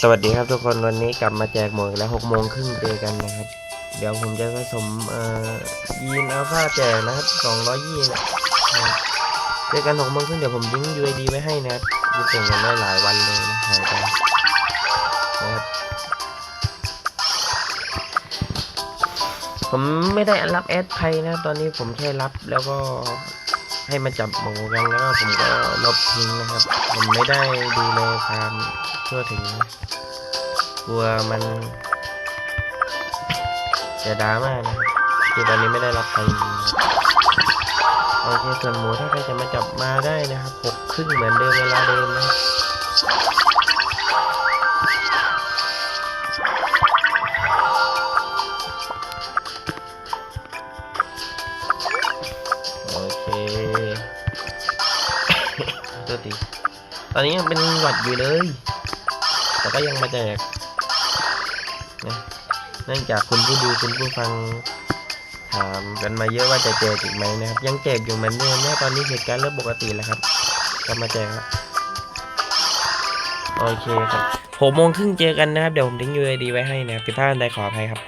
สวัสดีครับทุกคนวันนี้กลับมาแจกหมวกแล้วหกโมงครึ่งเจอกันนะครับ เดี๋ยวผมจะผสมเอ่อยีนอัลฟาแจกนะครับสองร้อยยีนนะครับเจอกันหกโมงครึ่งเดี๋ยวผมทิ้ง UID ไว้ให้นะครับจะเก่งกันได้หลายวันเลยนะหายไปนะครับผมไม่ได้รับแอดใครนะตอนนี้ผมแค่รับแล้วก็ ให้มาจับหมูกันแล้วผมก็ลบทิ้งนะครับ ผมไม่ได้ดูแลความทั่วถึง กลัวมันจะดราม่านะครับคือตอนนี้ไม่ได้รับใครโอเคส่วนหมูถ้าใครจะมาจับมาได้นะครับหกครึ่งเหมือนเดิมเวลาเดิมนะโอเค ตัวทีตอนนี้ยังเป็นหวัดอยู่เลย แต่ก็ยังมาแจกนะเนื่องจากคุณผู้ดูคุณผู้ฟังถามกันมาเยอะว่าจะแจกอีกไหมนะครับ ยังแจกอยู่เหมือนเดิมนะตอนนี้เหตุการณ์เริ่มปกติแล้วครับก็มาแจกครับโอเคครับหกโมงครึ่งเจอกันนะครับ เดี๋ยวผมทิ้ง UID ไว้ให้นะครับผิดพลาดใดขออภัยครับ